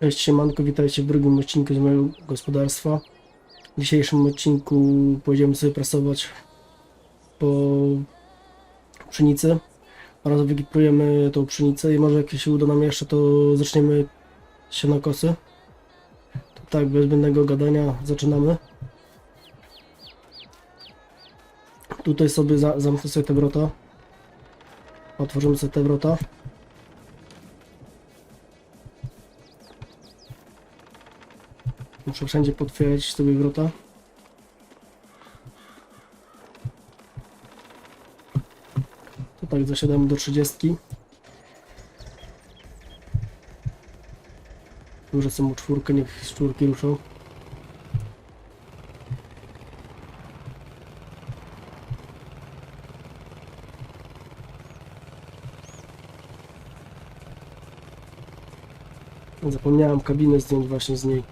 Cześć, siemanko, witajcie w drugim odcinku z mojego gospodarstwa. W dzisiejszym odcinku pojedziemy sobie prasować po pszenicy oraz wygipujemy tą pszenicę i może jak się uda nam jeszcze, to zaczniemy sianokosy. To tak, bez zbędnego gadania zaczynamy. Tutaj sobie za zamknę sobie te wrota. Otworzymy sobie te wrota. Muszę wszędzie potwierdzić sobie wrota. To tak zasiadamy do 30. Może sobie czwórkę, niech z czwórki ruszą. Zapomniałem kabinę zdjąć właśnie z niej.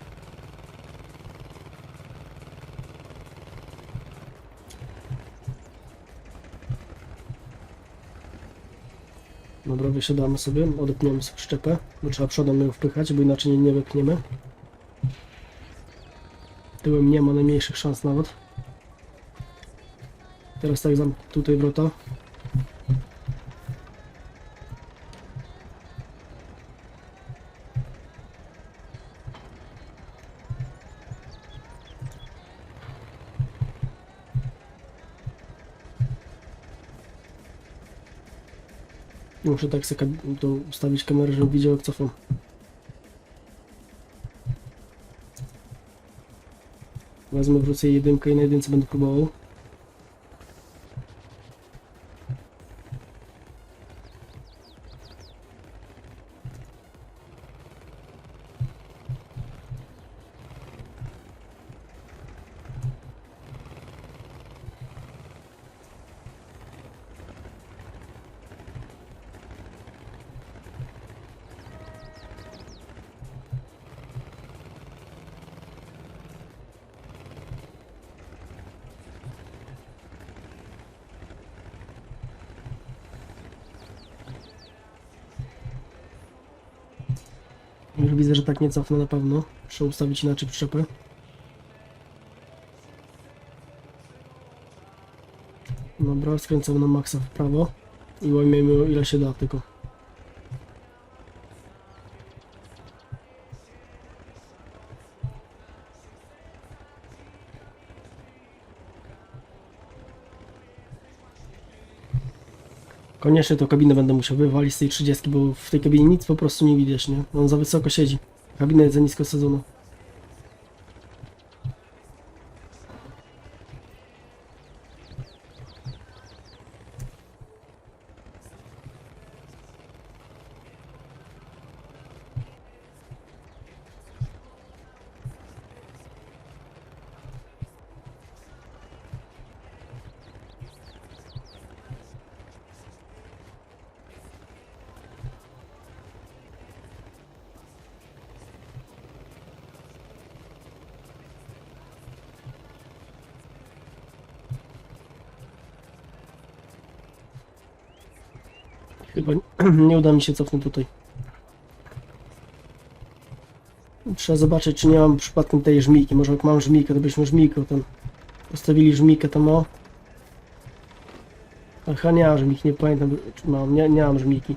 Dobra, wysiadamy sobie, odepniemy sobie szczepę, bo trzeba przodem ją wpychać, bo inaczej nie, nie. Tyłem nie ma najmniejszych szans nawet. Teraz tak zam tutaj wrota. Muszę tak sobie to ustawić kamerę, żebym widział jak cofam. Wezmę, wrócę jedynkę i na jedynce będę próbował. Tak nie cofnę na pewno. Trzeba ustawić inaczej przyczepę. Dobra, skręcam na maksa w prawo i łamiemy ile się da tylko. Koniecznie tą kabinę będę musiał wywalić z tej 30, bo w tej kabinie nic po prostu nie widać, nie? On za wysoko siedzi. Kabina jest za nisko sadzona. Chyba nie uda mi się cofnąć tutaj. Trzeba zobaczyć, czy nie mam przypadkiem tej żmijki. Może jak mam żmijkę, to byśmy żmijkę tam postawili żmijkę tam o. Aha, nie mam żmijki, nie pamiętam, czy mam, nie, nie mam żmijki.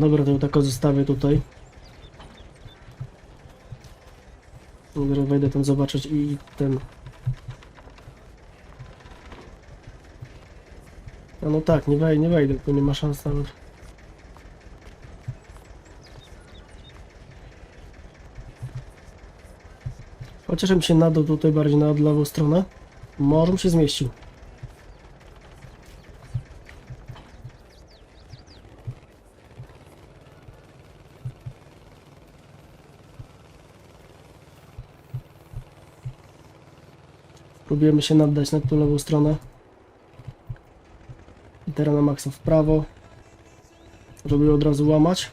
Dobra, to ją tak zostawię tutaj. Dobra, wejdę tam zobaczyć i ten... A no tak, nie, wej nie wejdę, bo nie ma szans nawet. Chociaż bym się nadał tutaj bardziej na lewą stronę, może bym się zmieścił. Próbujemy się naddać na tą lewą stronę. I teraz na maksa w prawo. żeby od razu łamać.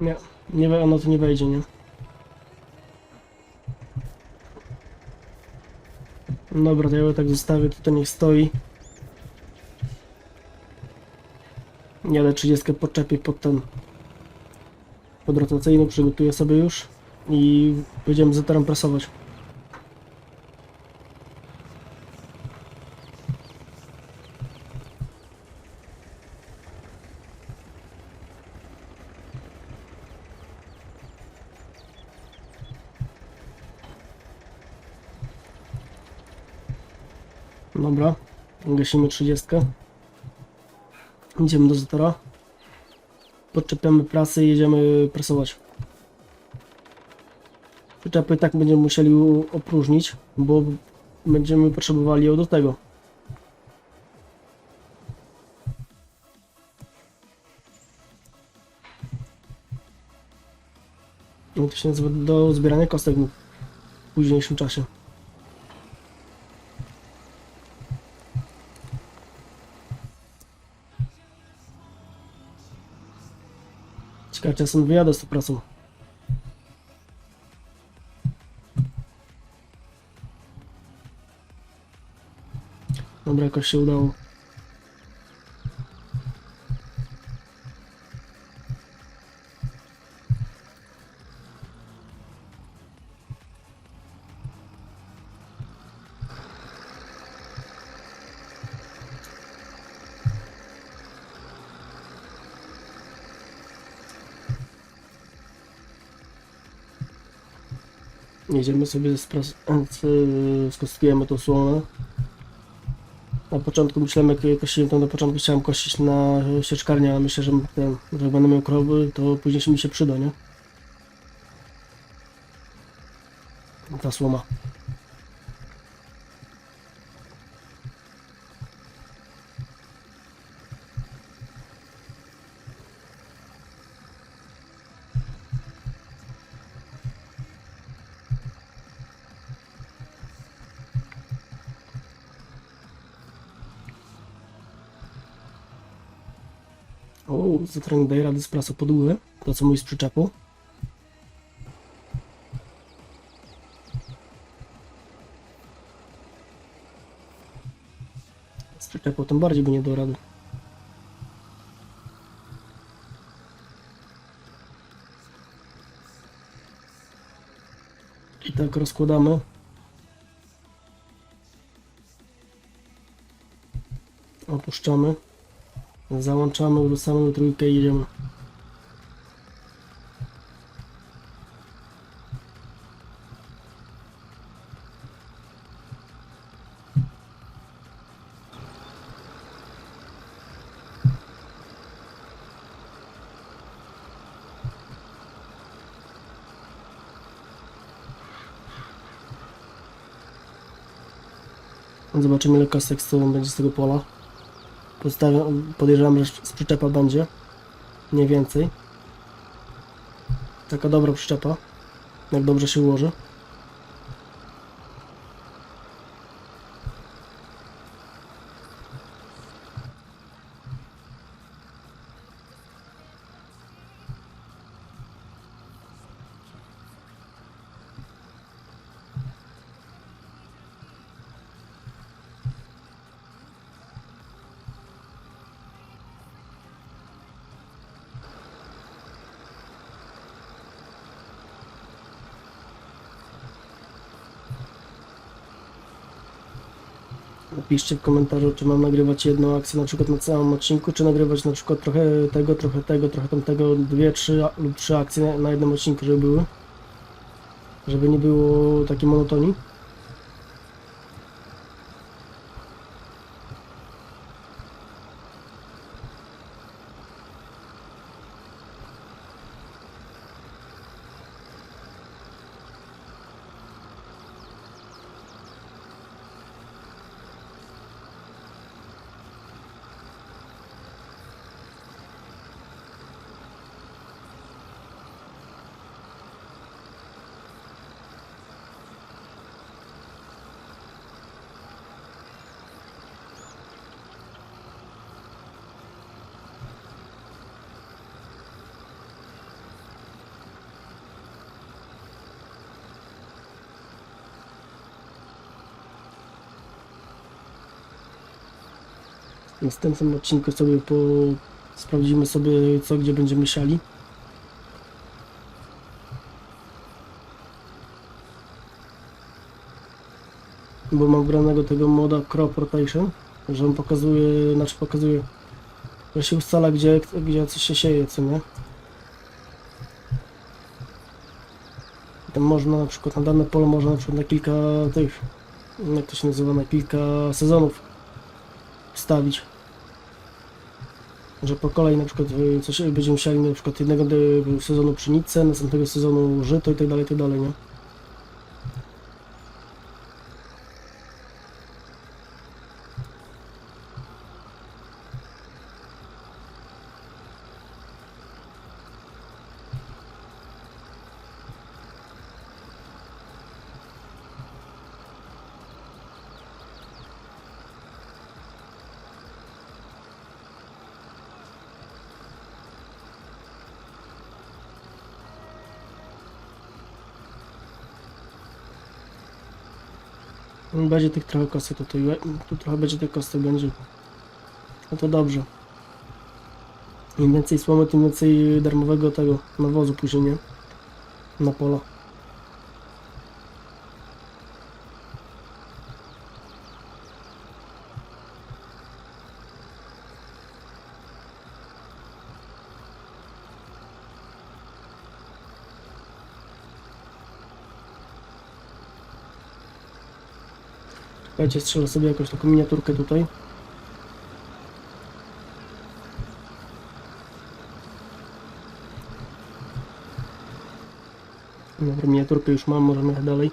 Nie, nie, ono tu nie wejdzie, nie? Dobra, to ja go tak zostawię, to niech stoi. Ale 30 podczepię pod ten pod przygotuję sobie już i będziemy zetorem prasować. Dobra, gasimy 30. Idziemy do zatora. Podczepiamy prasy i jedziemy prasować. Przyczepy tak będziemy musieli opróżnić, bo będziemy potrzebowali ją do tego. No to się nazywa do zbierania kostek w późniejszym czasie. Ciekawe, czasem wyjadę z tą pracą. Dobra, jakoś się udało. Jedziemy sobie skostujemy tą słomę. Na początku myślałem, jak to na początku chciałem kosić na sieczkarnię, ale myślę, że ten, że jak będę miał krowy, to później się mi się przyda, nie? Ta słoma. Zatrąg daje radę z praso podłogę. To co mój z przyczepu. Z przyczepą tym bardziej by nie dał rady. I tak rozkładamy. Opuszczamy. Załączamy, wrzucamy trójkę i jedziemy. Zobaczymy ile kostek z tobą będzie z tego pola. Postawiam, podejrzewam, że z przyczepa będzie. Nie więcej. Taka dobra przyczepa. Jak dobrze się ułoży. Napiszcie w komentarzu, czy mam nagrywać jedną akcję na przykład na całym odcinku, czy nagrywać na przykład trochę tego, trochę tego, trochę tamtego, dwie, trzy lub trzy akcje na, na jednym odcinku, żeby były. Żeby nie było takiej monotonii. W następnym odcinku sobie po... sprawdzimy sobie co gdzie będziemy siali. Bo mam wgranego tego moda crop rotation, że on pokazuje, znaczy pokazuje, że się ustala gdzie, gdzie coś się sieje, co nie? Tam można na przykład na dane pole można na przykład na kilka tych, jak to się nazywa, na kilka sezonów wstawić. Że po kolei na przykład y, coś będziemy musieli na przykład jednego y, sezonu pszenicę, następnego sezonu żyto i tak dalej, i tak dalej, nie? Będzie tych trochę kostek tutaj, tu trochę będzie tych kostek będzie. No to dobrze. Im więcej słomy, tym więcej darmowego tego nawozu później, nie? Na pola. Czekajcie, strzelę sobie jakąś taką miniaturkę tutaj. Dobra, miniaturkę już mam, możemy jechać dalej.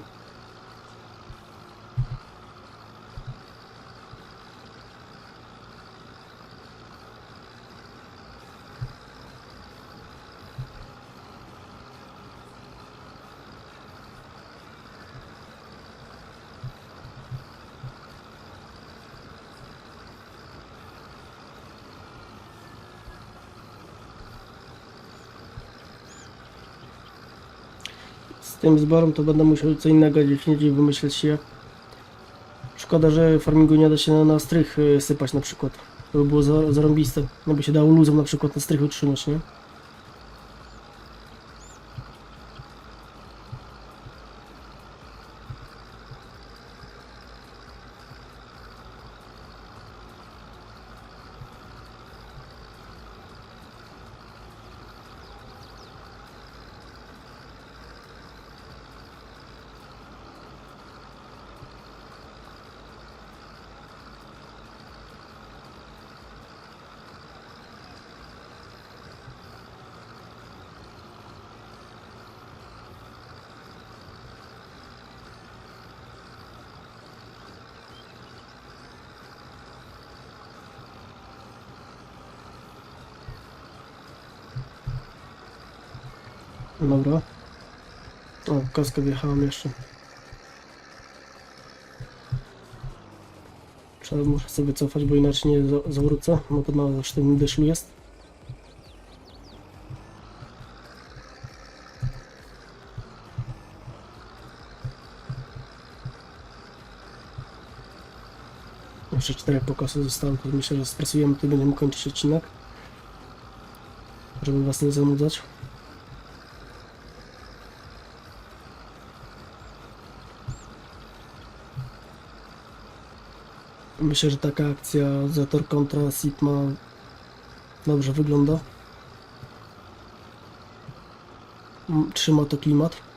Tym zborem to będę musiał co innego gdzieś indziej wymyśleć się. Szkoda, że farmingu nie da się na, na strych y, sypać na przykład. To by było za, zarąbiste. No by się dało luzem na przykład na strych utrzymać, nie? Dobra. O, kostkę wjechałem jeszcze. Trzeba, muszę sobie cofać, bo inaczej nie za- zawrócę, bo to na sztywnym dyszlu jest. Jeszcze cztery pokosy zostały, to myślę, że spracujemy to będziemy kończyć odcinek. Żeby was nie zanudzać. Myślę, że taka akcja Zator kontra Sigma dobrze wygląda. Trzyma to klimat.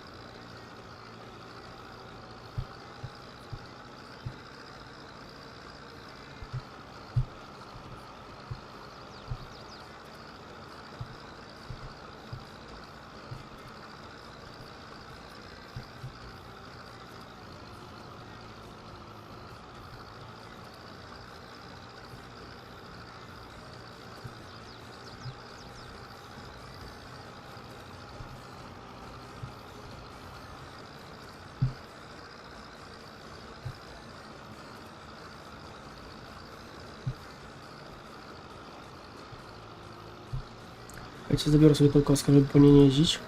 Słuchajcie, zabiorę sobie tą kostkę, żeby po niej nie jeździć.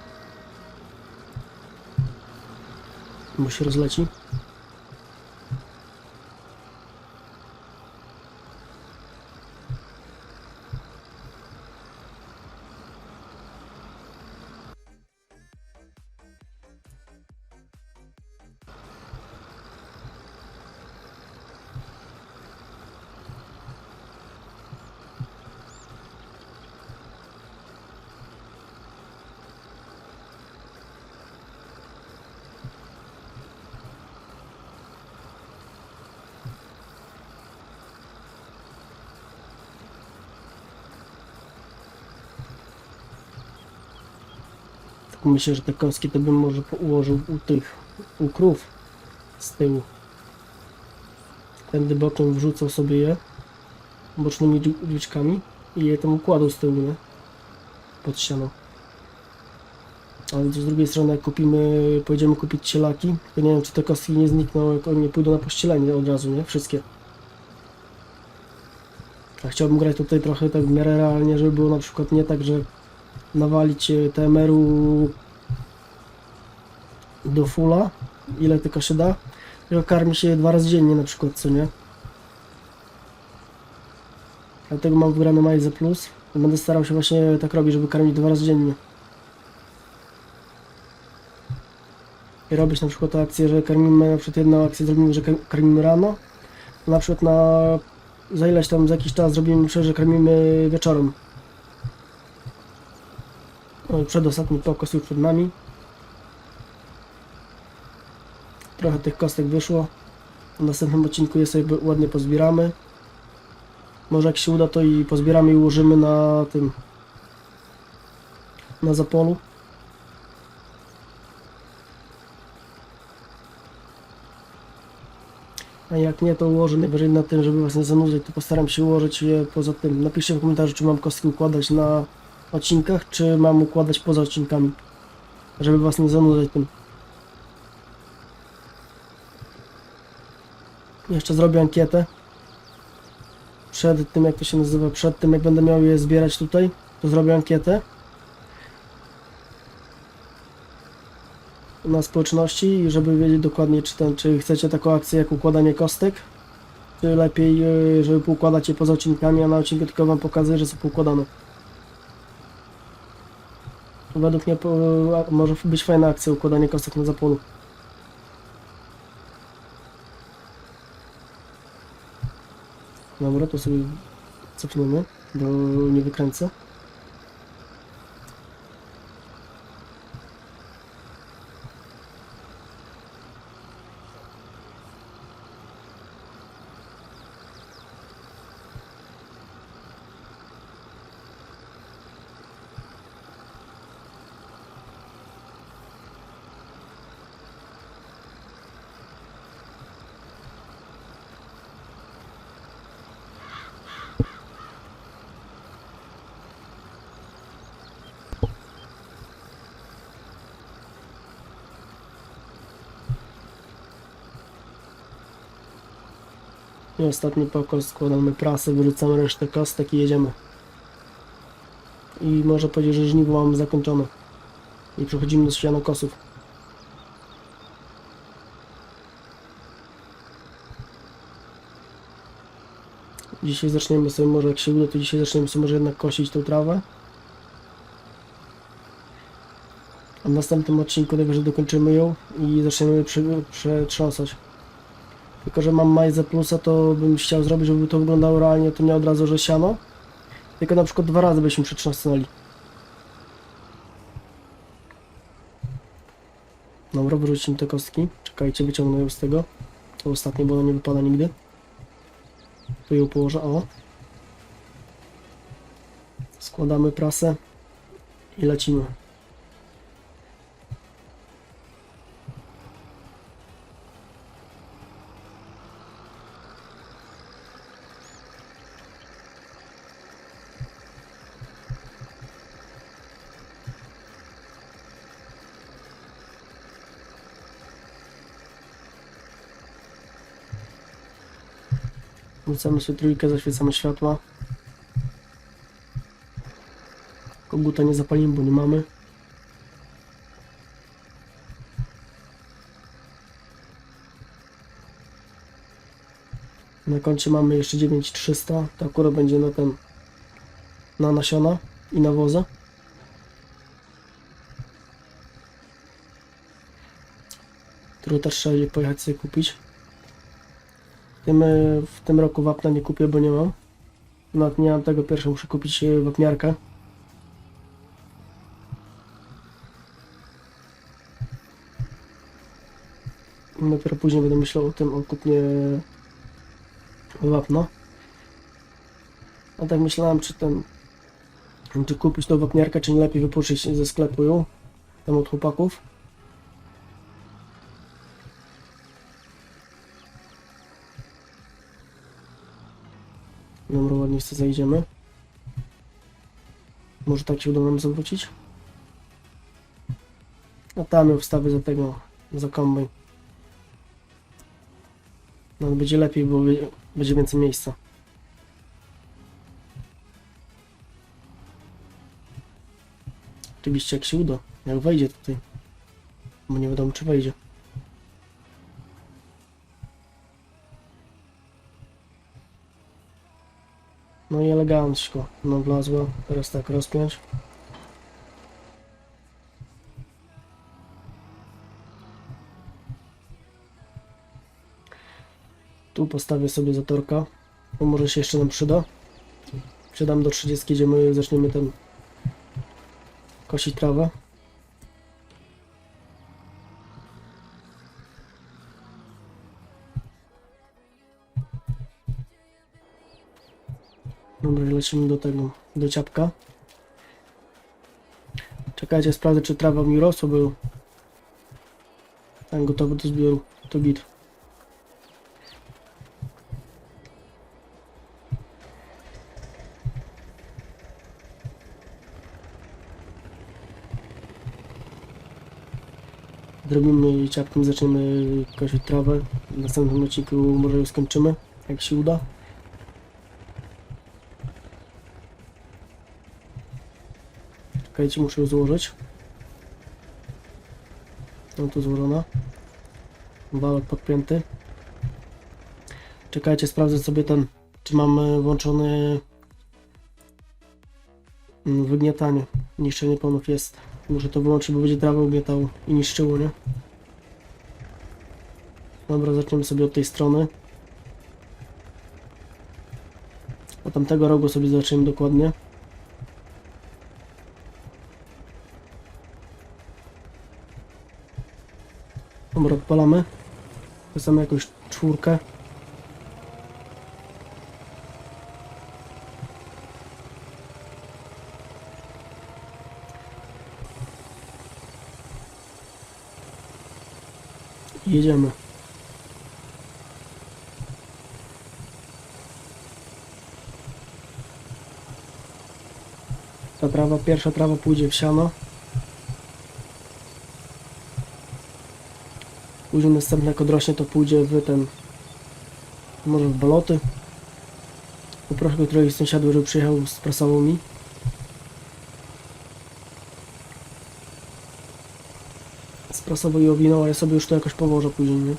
Bo się rozleci. Myślę, że te kostki to bym może ułożył u tych, u krów z tyłu. Tędy bokiem wrzucał sobie je bocznymi drzwi- drzwiczkami i je tam układał z tyłu, nie? Pod ścianą. Ale z drugiej strony, jak kupimy, pojedziemy kupić cielaki, to nie wiem, czy te kostki nie znikną, jak one nie pójdą na pościelenie od razu, nie? Wszystkie. A chciałbym grać tutaj trochę tak w miarę realnie, żeby było na przykład nie tak, że nawalić e, TMR-u do fulla, ile tylko się da, tylko karmi się dwa razy dziennie na przykład, co nie? Dlatego mam wygrane Maize Plus. Będę starał się właśnie tak robić, żeby karmić dwa razy dziennie. I robić na przykład akcję, że karmimy, na przykład jedną akcję zrobimy, że kar- karmimy rano, na przykład na za ileś tam, za jakiś czas zrobimy, że karmimy wieczorem. O, przedostatni pokos już przed nami. Trochę tych kostek wyszło. W następnym odcinku je sobie ładnie pozbieramy. Może jak się uda, to i pozbieramy i ułożymy na tym na zapolu. A jak nie, to ułożę najwyżej na tym, żeby was nie zanudzać, to postaram się ułożyć je poza tym. Napiszcie w komentarzu, czy mam kostki układać na odcinkach, czy mam układać poza odcinkami. Żeby was nie zanudzać tym. Jeszcze zrobię ankietę. Przed tym, jak to się nazywa, przed tym, jak będę miał je zbierać tutaj, to zrobię ankietę. na społeczności, żeby wiedzieć dokładnie, czy, ten, czy chcecie taką akcję jak układanie kostek, czy lepiej, yy, żeby poukładać je poza odcinkami, a na odcinku tylko Wam pokazuję, że są poukładane. Według mnie po, może być fajna akcja układanie kostek na zapolu. Dobra, to sobie cofniemy, bo nie wykręcę. I ostatni pokos, składamy prasę, wyrzucamy resztę kostek i jedziemy. I można powiedzieć, że żniwo mamy zakończone. I przechodzimy do sianokosów. Dzisiaj zaczniemy sobie, może jak się uda, to dzisiaj zaczniemy sobie może jednak kosić tą trawę. A w następnym odcinku najwyżej dokończymy ją i zaczniemy prze- przetrząsać. Tylko, że mam Majze Plusa, to bym chciał zrobić, żeby to wyglądało realnie, to nie od razu, że siano. Tylko na przykład dwa razy byśmy przetrząsnęli. Dobra, wyrzucimy te kostki. Czekajcie, wyciągnę ją z tego. To ostatnie, bo ona nie wypada nigdy. Tu ją położę, o. Składamy prasę i lecimy. Wrzucamy sobie trójkę, zaświecamy światła. Koguta nie zapalimy, bo nie mamy. Na koncie mamy jeszcze 9300. To akurat będzie na ten na nasiona i nawozy. Którą też trzeba będzie pojechać sobie kupić. Tym, w tym roku wapna nie kupię, bo nie mam. Nawet nie mam tego pierwsze, muszę kupić e, wapniarkę. Dopiero później będę myślał o tym, o kupnie wapna. A tak myślałem, czy ten, czy kupić tą wapniarkę, czy nie lepiej wypożyczyć ze sklepu ją. tam od chłopaków. Sobie zajdziemy. Może tak się uda nam zawrócić? A tam ją wstawię za tego, za kombaj. No będzie lepiej, bo będzie więcej miejsca. Oczywiście jak się uda, jak wejdzie tutaj. Bo nie wiadomo czy wejdzie. No i elegancko, no wlazła. Teraz tak rozpiąć. Tu postawię sobie zatorka, bo może się jeszcze nam przyda. Przydam do 30, gdzie my zaczniemy ten kosić trawę. Lecimy do tego, do ciapka. Czekajcie, sprawdzę czy trawa mi rosła, był. Tak, gotowy do zbioru, to git. Zrobimy ciapkiem, zaczniemy kosić trawę. W następnym odcinku może ją skończymy, jak się uda. Czekajcie, muszę ją złożyć. No tu złożona. Walek podpięty. Czekajcie, sprawdzę sobie ten, czy mam e, włączony mm, wygniatanie. Niszczenie plonów jest. Muszę to wyłączyć, bo będzie trawę ugniatało i niszczyło, nie? Dobra, zaczniemy sobie od tej strony. Od tamtego rogu sobie zobaczymy dokładnie. Dobra, odpalamy. Wysamy jakąś czwórkę. Jedziemy. Ta trawa, pierwsza trawa pójdzie w siano. Później następne jak odrośnie to pójdzie w ten może w baloty. Poproszę go któregoś sąsiadów, żeby przyjechał sprasował mi. Sprasował i owinął, a ja sobie już to jakoś położę później, nie?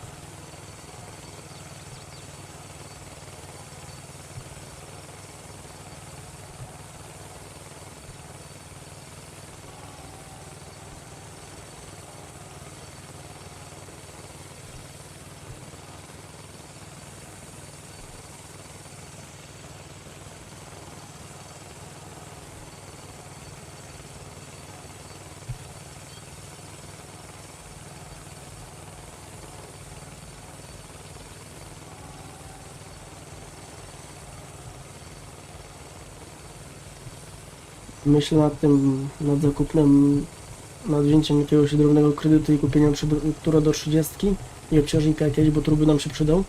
Myślę nad tym, nad zakupem, nad wzięciem jakiegoś drobnego kredytu i kupieniem tura do 30 i obciążnika jakiegoś, bo tur by nam się przydał.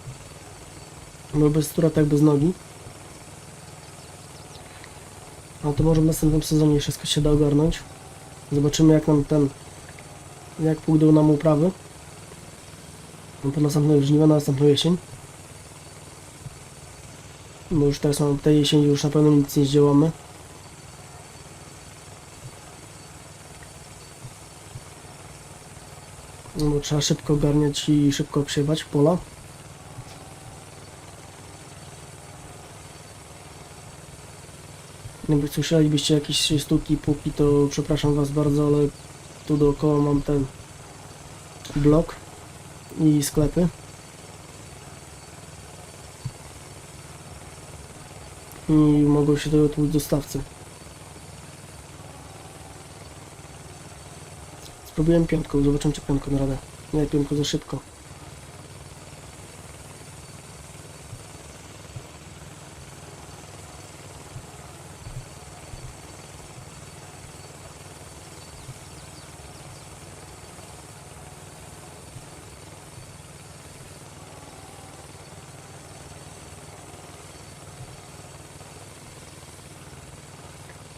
Bo bez tura tak bez nogi. A to może w następnym sezonie wszystko się da ogarnąć. Zobaczymy jak nam ten, jak pójdą nam uprawy. No to następne żniwa na następną jesień. Bo już teraz mam tej jesieni już na pewno nic nie zdziałamy. Bo trzeba szybko ogarniać i szybko obsiewać pola. Jakby słyszelibyście jakieś stuki, puki, to przepraszam was bardzo, ale tu dookoła mam ten blok i sklepy. I mogą się tego tłuc dostawcy. Spróbuję piątką, zobaczymy czy piątką na radę. Nie, piątką za szybko.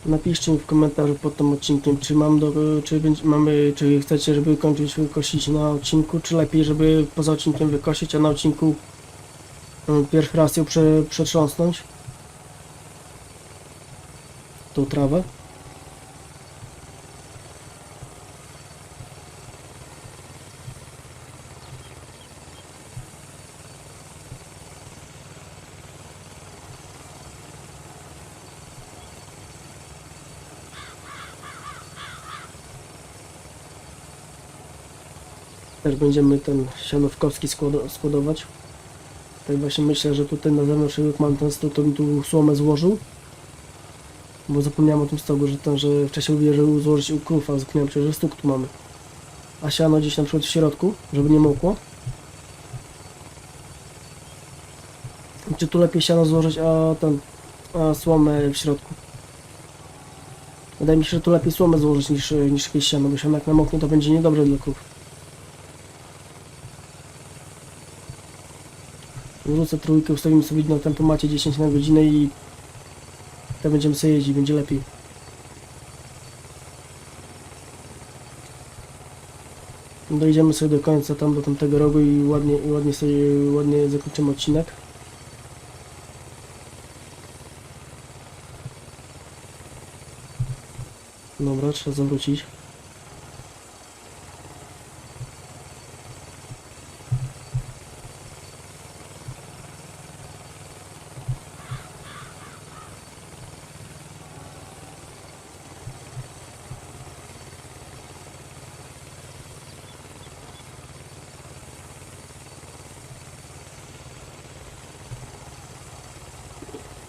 Napiszcie mi w komentarzu pod tym odcinkiem, czy mam do, czy mamy, czy chcecie, żeby kończyć kosić na odcinku, czy lepiej, żeby poza odcinkiem wykosić, a na odcinku mm, pierwszy raz ją prze, przetrząsnąć. Tą trawę. Będziemy ten sianowkowski skład- składować. Tak właśnie myślę, że tutaj na zewnątrz jak mam ten stół, to bym tu słomę złożył. Bo zapomniałem o tym stogu, że ten, że wcześniej mówię, że złożyć u krów, a zapomniałem przecież, że stóg tu mamy. A siano gdzieś na przykład w środku, żeby nie mokło. Czy tu lepiej siano złożyć, a ten, a słomę w środku? Wydaje mi się, że tu lepiej słomę złożyć niż, niż jakieś siano, bo siano jak namoknie to będzie niedobre dla krów. Wrzucę trójkę, ustawimy sobie na tempomacie 10 na godzinę i tak będziemy sobie jeździć, będzie lepiej. Dojdziemy sobie do końca tam do tamtego rogu i ładnie, ładnie sobie ładnie zakończymy odcinek. Dobra, trzeba zawrócić.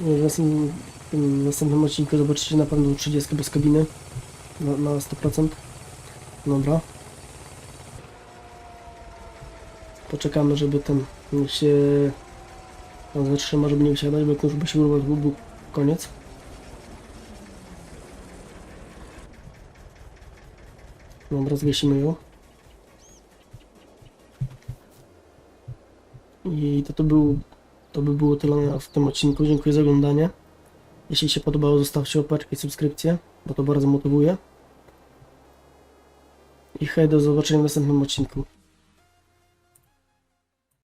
W następnym, w następnym odcinku zobaczycie na pewno 30 bez kabiny na, na 100%. Dobra. Poczekamy, żeby ten się tam zatrzyma, żeby nie wysiadać, bo jak już by się urwał, to byłby koniec. Dobra, zgasimy ją. I to, to był to by było tyle w tym odcinku. Dziękuję za oglądanie. Jeśli się podobało, zostawcie łapeczkę i subskrypcję, bo to bardzo motywuje. I hej, do zobaczenia w następnym odcinku.